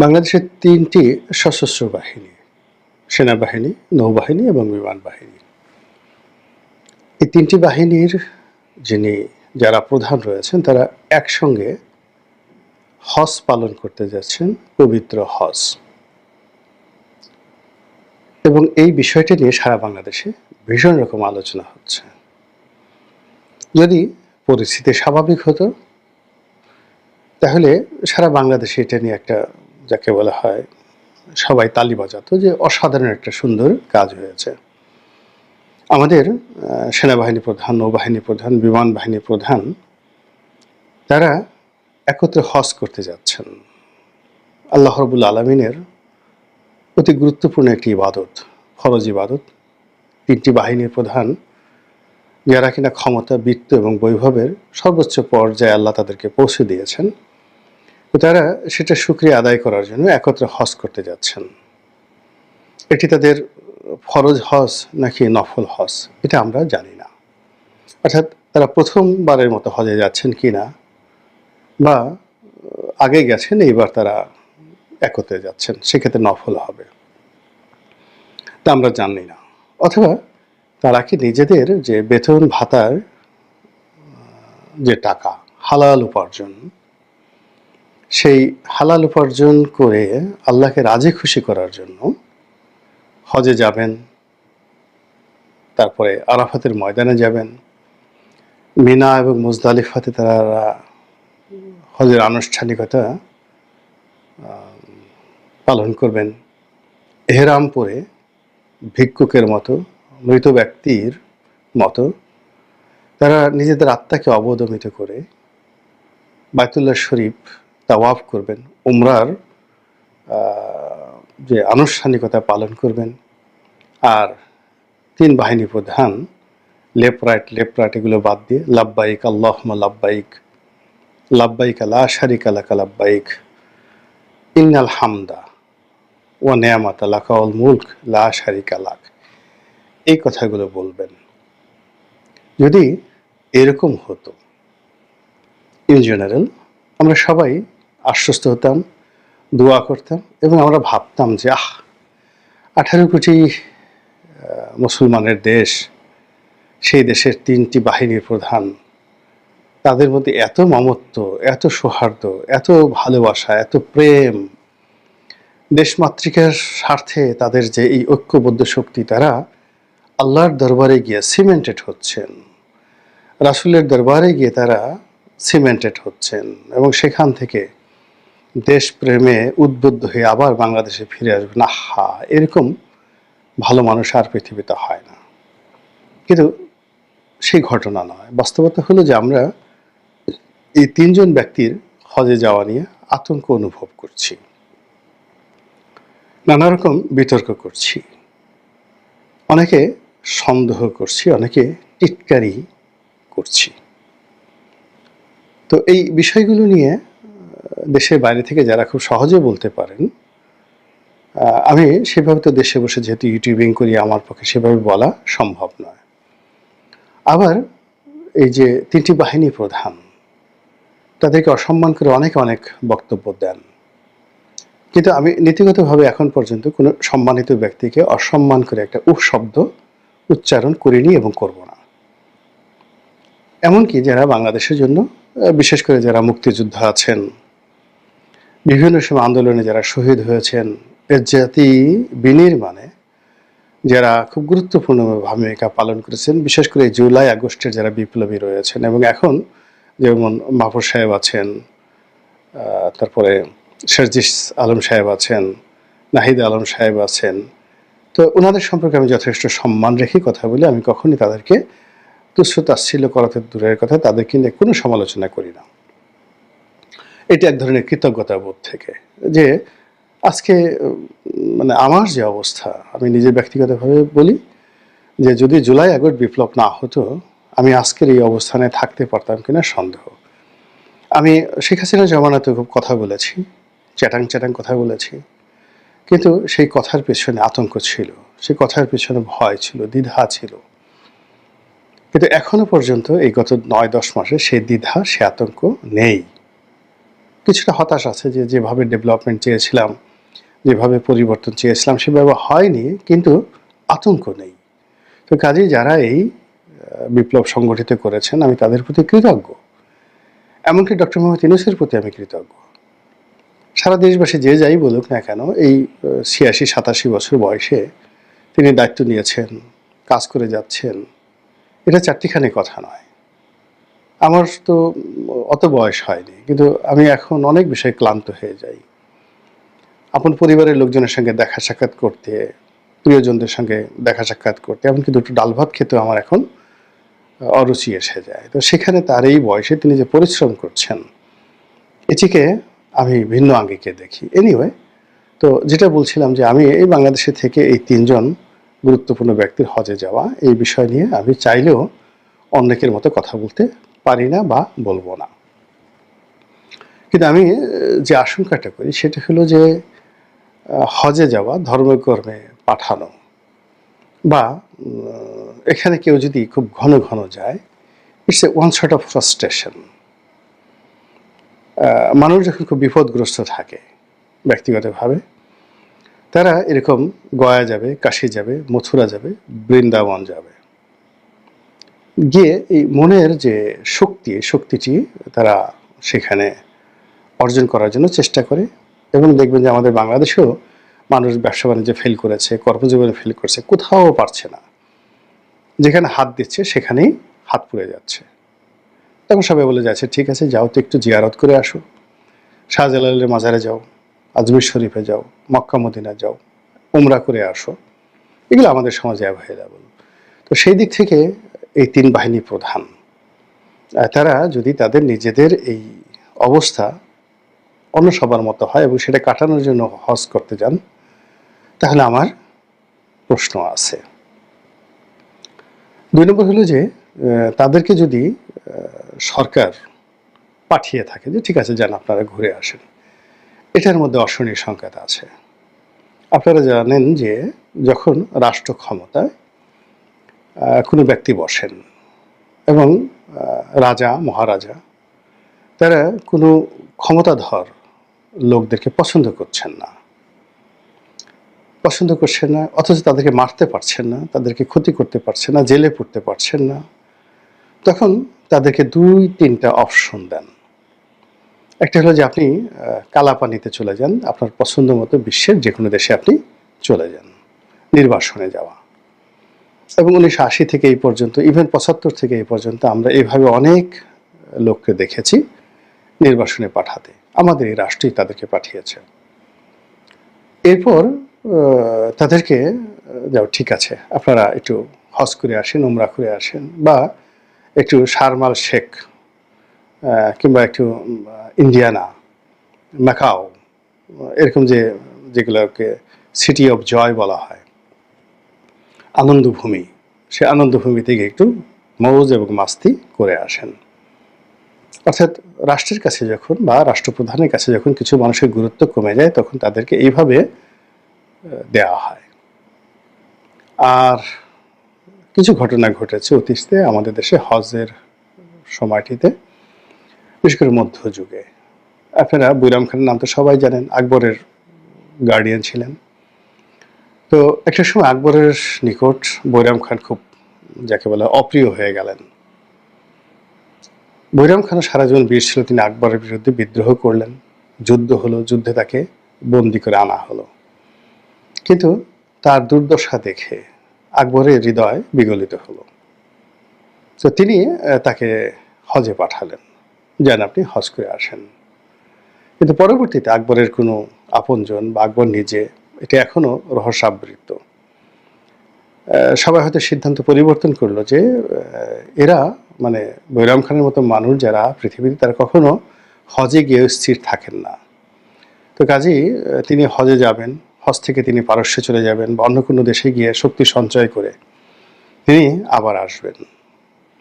বাংলাদেশের তিনটি সশস্ত্র বাহিনী, সেনাবাহিনী, নৌবাহিনী এবং বিমান বাহিনী। এই তিনটি বাহিনীর যিনি যারা প্রধান রয়েছেন, তারা একসঙ্গে হজ পালন করতে যাচ্ছেন, পবিত্র হজ। এবং এই বিষয়টি নিয়ে সারা বাংলাদেশে ভীষণ রকম আলোচনা হচ্ছে। যদি পরিস্থিতি স্বাভাবিক হতো, তাহলে সারা বাংলাদেশে এটা নিয়ে একটা যাকে বলা হয়, সবাই তালি বাজাতো যে অসাধারণ একটা সুন্দর কাজ হয়েছে। আমাদের সেনাবাহিনী প্রধান, নৌবাহিনী প্রধান, বিমান বাহিনী প্রধান, তারা একত্রে হজ করতে যাচ্ছেন। আল্লাহ রবুল আলমিনের অতি গুরুত্বপূর্ণ একটি ইবাদত, ফরজ ইবাদত। তিনটি বাহিনীর প্রধান, যারা কিনা ক্ষমতা, বৃত্ত এবং বৈভবের সর্বোচ্চ পর্যায়ে আল্লাহ তাদেরকে পৌঁছে দিয়েছেন। তারা সেটা সুক্রিয়া আদায় করার জন্য একত্রে হজ করতে যাচ্ছেন। এটি তাদের ফরজ হজ নাকি নফল হজ, এটা আমরা জানি না। অর্থাৎ তারা প্রথমবারের মতো হজে যাচ্ছেন কি না বা আগে গেছেন, এইবার তারা একত্রে যাচ্ছেন, সেক্ষেত্রে নফল হবে। তা আমরা জানি না। অথবা তারা কি নিজেদের যে বেতন ভাতার যে টাকা, হালাল উপার্জন সেই হালাল উপার্জন করে আল্লাহকে রাজি খুশি করার জন্য হজে যাবেন, তারপরে আরাফাতের ময়দানে যাবেন। মিনা এবং মুজদালিফাতে তারা হজের আনুষ্ঠানিকতা পালন করবেন। এহরাম পরে ভিক্ষুকের মতো, মৃত ব্যক্তির মতো তারা নিজেদের আত্মাকে অবদমিত করে বায়তুল্লাহ শরীফ তাওয়াফ করবেন, উমরার যে আনুষ্ঠানিকতা পালন করবেন, আর তিন বাহিনী প্রধান লেফট রাইট লেফট রাইট এগুলো বাদ দিয়ে, লাব্বাইক আল্লাহমা লাব্বাইক লাব্বাইক লা শারিক আলাকা লাব্বাইক, ইন্নাল হামদা ও নেয়ামাত আলাকাউল মুলক, লা শারিক আলাক এই কথাগুলো বলবেন। যদি এরকম হতো, ইন জেনারেল, আমরা সবাই আশ্বস্ত হতাম, দোয়া করতাম এবং আমরা ভাবতাম যে, আহ, আঠারো কোটি মুসলমানের দেশ, সেই দেশের তিনটি বাহিনীর প্রধান, তাদের মধ্যে এত মমত্ব, এত সৌহার্দ্য, এত ভালোবাসা, এত প্রেম, দেশমাতৃকার স্বার্থে তাদের যে এই ঐক্যবদ্ধ শক্তি, তারা আল্লাহর দরবারে গিয়ে সিমেন্টেড হচ্ছেন। রাসূলের দরবারে গিয়ে তারা সিমেন্টেড হচ্ছেন এবং সেখান থেকে দেশপ্রেমে উদ্বুদ্ধ হয়ে আবার বাংলাদেশে ফিরে আসবে। না, হা, এরকম ভালো মানুষ আর পৃথিবীতে হয় না। কিন্তু সেই ঘটনা নয়। বাস্তবতা হলো যে আমরা এই তিনজন ব্যক্তির হজে যাওয়া নিয়ে আতঙ্ক অনুভব করছি। নানা রকম বিতর্ক করছি। অনেকে সন্দেহ করছি, অনেকে টিটকারি করছি। তো এই বিষয়গুলো নিয়ে দেশের বাইরে থেকে যারা খুব সহজে বলতে পারেন আমি সেভাবে তো দেশে বসে যেহেতু ইউটিউবিং করি, আমার পক্ষে সেভাবে বলা সম্ভব নয়। আবার এই যে তিনটি বাহিনী প্রধান, তাদেরকে অসম্মান করে অনেক অনেক বক্তব্য দেন। কিন্তু আমি নীতিগতভাবে এখন পর্যন্ত কোনো সম্মানিত ব্যক্তিকে অসম্মান করে একটা উহ শব্দ উচ্চারণ করিনি এবং করব না। এমনকি যারা বাংলাদেশের জন্য বিশেষ করে যারা মুক্তিযোদ্ধা আছেন বিভিন্ন সময় আন্দোলনে যারা শহীদ হয়েছেন, এর জাতি বিনির্মাণে যারা খুব গুরুত্বপূর্ণ ভূমিকা পালন করেছেন, বিশেষ করে জুলাই আগস্টের যারা বিপ্লবী রয়েছেন এবং এখন যেমন মাহফুর সাহেব আছেন তারপরে শেরজিস আলম সাহেব আছেন, নাহিদ আলম সাহেব আছেন, তো ওনাদের সম্পর্কে আমি যথেষ্ট সম্মান রেখে কথা বলি। আমি কখনই তাদেরকে তুচ্ছ তাচ্ছিল্য করাতে দূরের কথা তাদেরকে নিয়ে কোনো সমালোচনা করি না। এটা এক ধরনের কৃতজ্ঞতা বোধ থেকে যে আজকে মানে আমার যে অবস্থা, আমি নিজের ব্যক্তিগতভাবে বলি যে যদি জুলাই আগস্ট বিপ্লব না হতো, আমি আজকের এই অবস্থানে থাকতে পারতাম কিনা সন্দেহ। আমি শেখ হাসিনা জমানাতে খুব কথা বলেছি, চ্যাটাং চ্যাটাং কথা বলেছি, কিন্তু সেই কথার পেছনে আতঙ্ক ছিল, সেই কথার পেছনে ভয় ছিল, দ্বিধা ছিল। কিন্তু এখনও পর্যন্ত এই গত নয় দশ মাসে সেই দ্বিধা, সে আতঙ্ক নেই। কিছুটা হতাশ আছে যে যেভাবে ডেভেলপমেন্ট চেয়েছিলাম, যেভাবে পরিবর্তন চেয়েছিলাম সেভাবে হয়নি, কিন্তু আতঙ্ক নেই। তো কাজেই যারা এই বিপ্লব সংগঠিত করেছেন, আমি তাদের প্রতি কৃতজ্ঞ। এমনকি ডক্টর মোহাম্মদ ইউনুসের প্রতি আমি কৃতজ্ঞ। সারা দেশবাসী যে যাই বলুক না কেন, এই ছিয়াশি, সাতাশি বছর বয়সে তিনি দায়িত্ব নিয়েছেন, কাজ করে যাচ্ছেন। এটা চারটিখানি কথা নয়। আমার তো অত বয়স হয়নি, কিন্তু আমি এখন অনেক বিষয়ে ক্লান্ত হয়ে যাই। আপন পরিবারের লোকজনের সঙ্গে দেখা সাক্ষাৎ করতে, প্রিয়জনদের সঙ্গে দেখা সাক্ষাৎ করতে, এমনকি দুটো ডাল ভাত খেতেও আমার এখন অরুচি এসে যায়। তো সেখানে তার এই বয়সে তিনি যে পরিশ্রম করছেন, এটিকে আমি ভিন্ন আঙ্গিকে দেখি। এনিওয়ে তো যেটা বলছিলাম যে আমি এই বাংলাদেশে থেকে এই তিনজন গুরুত্বপূর্ণ ব্যক্তির হজে যাওয়া, এই বিষয় নিয়ে আমি চাইলেও অনেকের মতো কথা বলতে পারি না বা বলব না। কিন্তু আমি যে আশঙ্কাটা করি সেটা হলো যে হজে যাওয়া ধর্মকর্মে পাঠানো বা এখানে কেউ যদি খুব ঘন ঘন যায়, it's a one sort of frustration. মানুষ যখন খুব বিপদগ্রস্ত থাকে ব্যক্তিগতভাবে, তারা এরকম গয়া যাবে, কাশি যাবে, মথুরা যাবে, বৃন্দাবন যাবে। গিয়ে এই মনের যে শক্তি শক্তিটি তারা সেখানে অর্জন করার জন্য চেষ্টা করে এবং দেখবেন যে আমাদের বাংলাদেশেও মানুষ ব্যবসা বাণিজ্যে ফেল করেছে, কর্মজীবনে ফেল করেছে, কোথাও পারছে না। যেখানে হাত দিচ্ছে সেখানেই হাত পুড়ে যাচ্ছে। তখন সবাই বলে যাচ্ছে ঠিক আছে, যাও তো একটু জিয়ারত করে আসো। শাহজালালের মাজারে যাও, আজমির শরীফে যাও, মক্কা মদিনা যাও, উমরা করে আসো। এগুলো আমাদের সমাজে অ্যাভেলেবল তো সেই দিক থেকে এই তিন বাহিনী প্রধান। তারা যদি তাদের নিজেদের এই অবস্থা অন্য সবার মতো হয় এবং সেটা কাটানোর জন্য হজ করতে যান, তাহলে আমার প্রশ্ন আছে। দুই নম্বর হলো যে তাদেরকে যদি সরকার পাঠিয়ে থাকে যে, ঠিক আছে, যান, আপনারা ঘুরে আসেন। এটার মধ্যে অশনি সংকেত আছে। আপনারা জানেন যে, যখন রাষ্ট্র ক্ষমতায় কোনো ব্যক্তি বসেন। এবং রাজা, মহারাজা, তারা কোনো ক্ষমতাধর লোকদেরকে পছন্দ করছেন না। পছন্দ করছেন না, অথচ তাদেরকে মারতে পারছেন না, তাদেরকে ক্ষতি করতে পারছেন না, জেলে পড়তে পারছেন না। তখন তাদেরকে দুই, তিনটা অপশন দেন। একটা হলো যে আপনি কালাপানিতে চলে যান, আপনার পছন্দ মতো বিশ্বের যে কোনো দেশে আপনি চলে যান, নির্বাসনে যাওয়া। এবং উনিশশো আশি থেকে এই পর্যন্ত ইভেন পঁচাত্তর থেকে এই পর্যন্ত আমরা এভাবে অনেক লোককে দেখেছি নির্বাসনে পাঠাতে। আমাদের এই রাষ্ট্রই তাদেরকে পাঠিয়েছে। এরপর তাদেরকে যাও, ঠিক আছে, আপনারা একটু হজ করে আসেন, উমরা করে আসেন, বা একটু শারমাল শেখ কিংবা একটু ইন্ডিয়ানা ম্যাকাও এরকম যে, যেগুলোকে সিটি অফ জয় বলা হয়। আনন্দভূমি। সে আনন্দভূমি থেকে একটু মৌজ এবং মাস্তি করে আসেন। অর্থাৎ রাষ্ট্রের কাছে যখন বা রাষ্ট্রপ্রধানের কাছে যখন কিছু মানুষের গুরুত্ব কমে যায়, তখন তাদেরকে এইভাবে দেওয়া হয়। আর কিছু ঘটনা ঘটেছে অতীতে আমাদের দেশে হজের সময়টিতে, বিশেষ করে মধ্যযুগে। আপনারা বৈরাম খানের নাম তো সবাই জানেন, আকবরের গার্ডিয়ান ছিলেন। তো একটা সময় আকবরের নিকট বৈরাম খান খুব, যাকে বলে, অপ্রিয় হয়ে গেলেন। বৈরাম খান সারা জীবন বীর ছিল, তিনি আকবরের বিরুদ্ধে বিদ্রোহ করলেন। যুদ্ধ হলো, যুদ্ধে তাকে বন্দি করে আনা হলো। কিন্তু তার দুর্দশা দেখে আকবরের হৃদয় বিগলিত হলো। তো তিনি তাকে হজে পাঠালেন। যেন আপনি হজ করে আসেন। কিন্তু পরবর্তীতে আকবরের কোনো আপনজন বা আকবর নিজে এটা এখনও রহস্যাবৃত। সবাই হয়তো সিদ্ধান্ত পরিবর্তন করল যে এরা মানে বৈরাম খানের মতো মানুষ যারা পৃথিবীতে তারা কখনো হজে গিয়ে স্থির থাকেন না। তো কাজেই তিনি হজে যাবেন, হজ থেকে তিনি পারস্যে চলে যাবেন বা অন্য কোনো দেশে গিয়ে শক্তি সঞ্চয় করে তিনি আবার আসবেন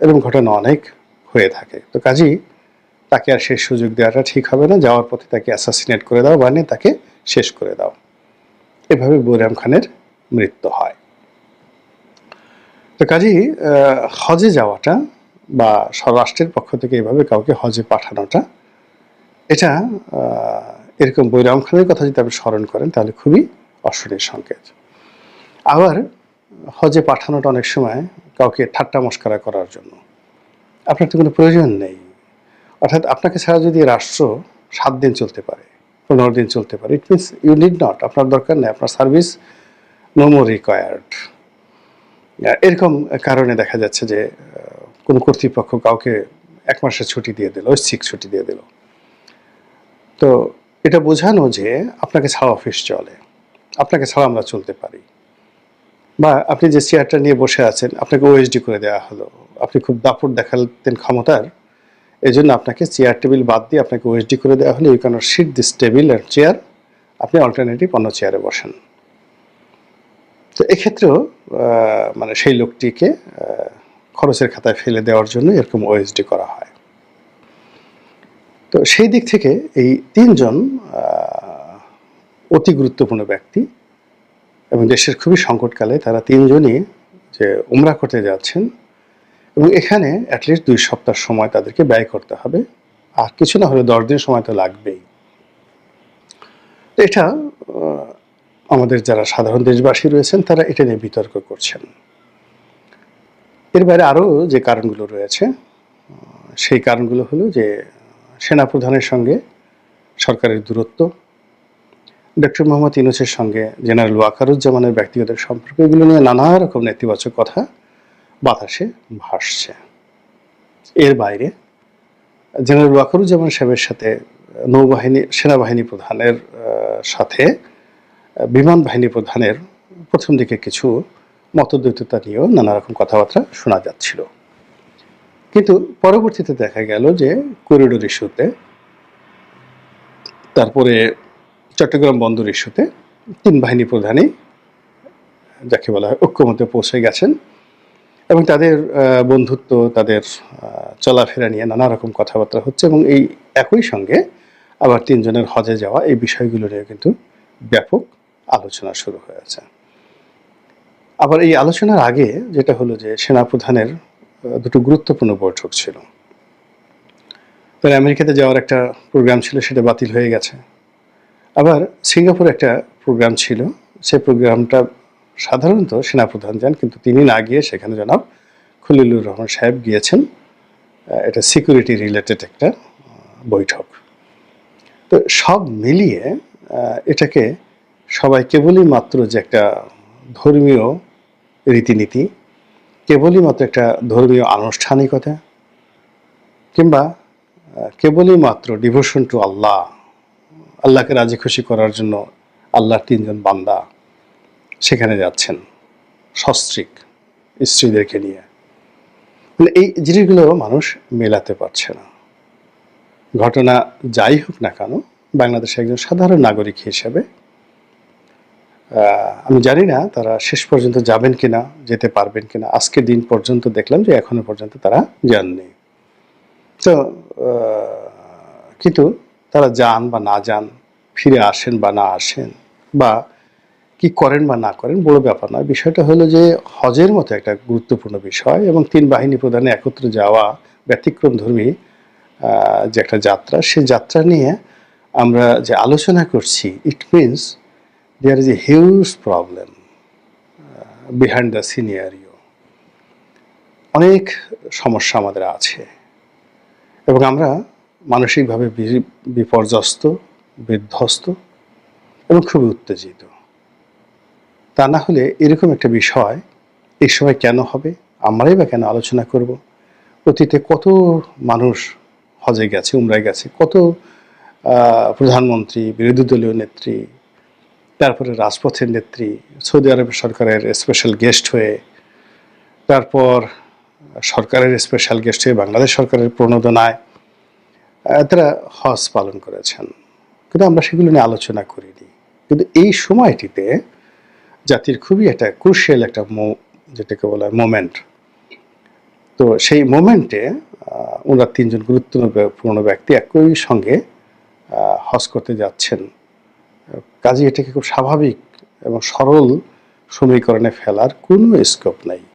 এরকম ঘটনা অনেক হয়ে থাকে। তো কাজেই তাকে আর শেষ সুযোগ দেওয়াটা ঠিক হবে না, যাওয়ার পথে তাকে অ্যাসাসিনেট করে দাও মানে তাকে শেষ করে দাও। এভাবে বৈরাম খানের মৃত্যু হয়। তো কাজেই হজে যাওয়াটা বা স্বরাষ্ট্রের পক্ষ থেকে এভাবে কাউকে হজে পাঠানোটা, এটা এরকম বৈরাম খানের কথা যদি আপনি স্মরণ করেন, তাহলে খুবই অশনীয় সংকেত। আবার হজে পাঠানোটা অনেক সময় কাউকে ঠাট্টা মস্করা করার জন্য। আপনার তো কোনো প্রয়োজন নেই। অর্থাৎ আপনাকে ছাড়া যদি রাষ্ট্র সাত দিন চলতে পারে পনেরো দিন চলতে পারে। It means you need not আপনার দরকার নেই, আপনার সার্ভিস নো মোর রিকোয়ার্ড এরকম কারণে দেখা যাচ্ছে যে কোনো কর্তৃপক্ষ কাউকে এক মাসের ছুটি দিয়ে দিল, ঐচ্ছিক ছুটি দিয়ে দিল। তো এটা বোঝানো যে আপনাকে ছাড়া অফিস চলে, আপনাকে ছাড়া আমরা চলতে পারি। বা আপনি যে চেয়ারটা নিয়ে বসে আছেন, আপনাকে ওএসডি করে দেওয়া হলো, আপনি খুব দাপট দেখাতেন ক্ষমতার এই জন্য আপনাকে চেয়ার টেবিল বাদ দিয়ে আপনাকে ওএসডি করে দেওয়া হলে। You can sit this table and chair আপনি অল্টারনেটিভ অন্য চেয়ারে বসেন। তো এক্ষেত্রেও মানে সেই লোকটিকে খরচের খাতায় ফেলে দেওয়ার জন্য এরকম ওএসডি করা হয়। তো সেই দিক থেকে এই তিনজন অতি গুরুত্বপূর্ণ ব্যক্তি এবং দেশের খুবই সংকটকালে তারা তিনজনই যে উমরা করতে যাচ্ছেন এবং এখানে অ্যাটলিস্ট দুই সপ্তাহ সময় তাদেরকে ব্যয় করতে হবে। আর কিছু না হলে দশ দিন সময় তো লাগবেই। এটা আমাদের যারা সাধারণ দেশবাসী রয়েছেন, তারা এটা নিয়ে বিতর্ক করছেন। এর বাইরে আরও যে কারণগুলো রয়েছে সেই কারণগুলো হলো যে সেনাপ্রধানের সঙ্গে সরকারের দূরত্ব, ডক্টর মোহাম্মদ ইউনুসের সঙ্গে জেনারেল ওয়াকারুজ্জামানের ব্যক্তিগত সম্পর্ক, এগুলো নিয়ে নানা রকম নেতিবাচক কথা বাতাসে ভাসছে। এর বাইরে জেনারেল ওয়াকারুজ্জামান সাহেবের সাথে নৌবাহিনী, সেনাবাহিনী প্রধানের সাথে বিমান বাহিনী প্রধানের প্রথম দিকে কিছু মতদ্বৈততা নিয়েও নানা রকম কথাবার্তা শোনা যাচ্ছিল। কিন্তু পরবর্তীতে দেখা গেল যে করিডোর ইস্যুতে তারপরে চট্টগ্রাম বন্দর ইস্যুতে তিন বাহিনী প্রধানই, যাকে বলা হয় ঐক্যমতে পৌঁছে গেছেন এবং তাদের বন্ধুত্ব, তাদের চলাফেরা নিয়ে নানা রকম কথাবার্তা হচ্ছে এবং এই একই সঙ্গে আবার তিনজনের হজে যাওয়া এই বিষয়গুলো নিয়ে কিন্তু ব্যাপক আলোচনা শুরু হয়েছে। আবার এই আলোচনার আগে যেটা হলো যে সেনাপ্রধানের দুটো গুরুত্বপূর্ণ বৈঠক ছিল। তার আমেরিকাতে যাওয়ার একটা প্রোগ্রাম ছিল, সেটা বাতিল হয়ে গেছে। আবার সিঙ্গাপুরে একটা প্রোগ্রাম ছিল সেই প্রোগ্রামটা সাধারণত সেনাপ্রধান যান, কিন্তু তিনি না গিয়ে সেখানে জনাব খলিলুর রহমান সাহেব গিয়েছেন। এটা সিকিউরিটি রিলেটেড একটা বৈঠক। তো সব মিলিয়ে এটাকে সবাই কেবলই মাত্র যে একটা ধর্মীয় রীতিনীতি, কেবলই মাত্র একটা ধর্মীয় আনুষ্ঠানিকতা, কিংবা কেবলই মাত্র ডিভোশন টু আল্লাহ, আল্লাহকে রাজি খুশি করার জন্য আল্লাহর তিনজন বান্দা সেখানে যাচ্ছেন, সস্ত্রিক স্ত্রীদেরকে নিয়ে। মানে এই জিনিসগুলো মানুষ মেলাতে পারছে না। ঘটনা যাই হোক না কেন বাংলাদেশে একজন সাধারণ নাগরিক হিসেবে আমি জানি না তারা শেষ পর্যন্ত যাবেন কিনা, যেতে পারবেন কিনা। আজকে দিন পর্যন্ত দেখলাম যে এখনও পর্যন্ত তারা যাননি। তো কিন্তু তারা যান বা না যান, ফিরে আসেন বা না আসেন, বা কি করেন বা না করেন বড় ব্যাপার নয়। বিষয়টা হলো যে হজের মতো একটা গুরুত্বপূর্ণ বিষয় এবং তিন বাহিনী প্রধানে একত্রে যাওয়া ব্যতিক্রম ধর্মী যে একটা যাত্রা, সে যাত্রা নিয়ে আমরা যে আলোচনা করছি it means there is a huge problem behind the scenario অনেক সমস্যা আমাদের আছে এবং আমরা মানসিকভাবে বিপর্যস্ত, বিধ্বস্ত এবং খুবই উত্তেজিত। তা না হলে এরকম একটা বিষয় এই সময় কেন হবে? আমরাই বা কেন আলোচনা করব? অতীতে কত মানুষ হজে গেছে, উমরায় গেছে, কত প্রধানমন্ত্রী, বিরোধী দলীয় নেত্রী, তারপরে রাজপথের নেত্রী, সৌদি আরব সরকারের স্পেশাল গেস্ট হয়ে, তারপর সরকারের স্পেশাল গেস্ট হয়ে বাংলাদেশ সরকারের প্রণোদনায় তারা হজ পালন করেছেন। কিন্তু আমরা সেগুলো নিয়ে আলোচনা করিনি। কিন্তু এই সময়টিতে জাতির খুবই একটা ক্রুশিয়াল একটা যেটাকে বলা হয় মোমেন্ট তো সেই মোমেন্টে ওনারা তিনজন গুরুত্বপূর্ণ ব্যক্তি একই সঙ্গে হজ করতে যাচ্ছেন। কাজে এটাকে খুব স্বাভাবিক এবং সরল সমীকরণে ফেলার কোনো স্কোপ নাই।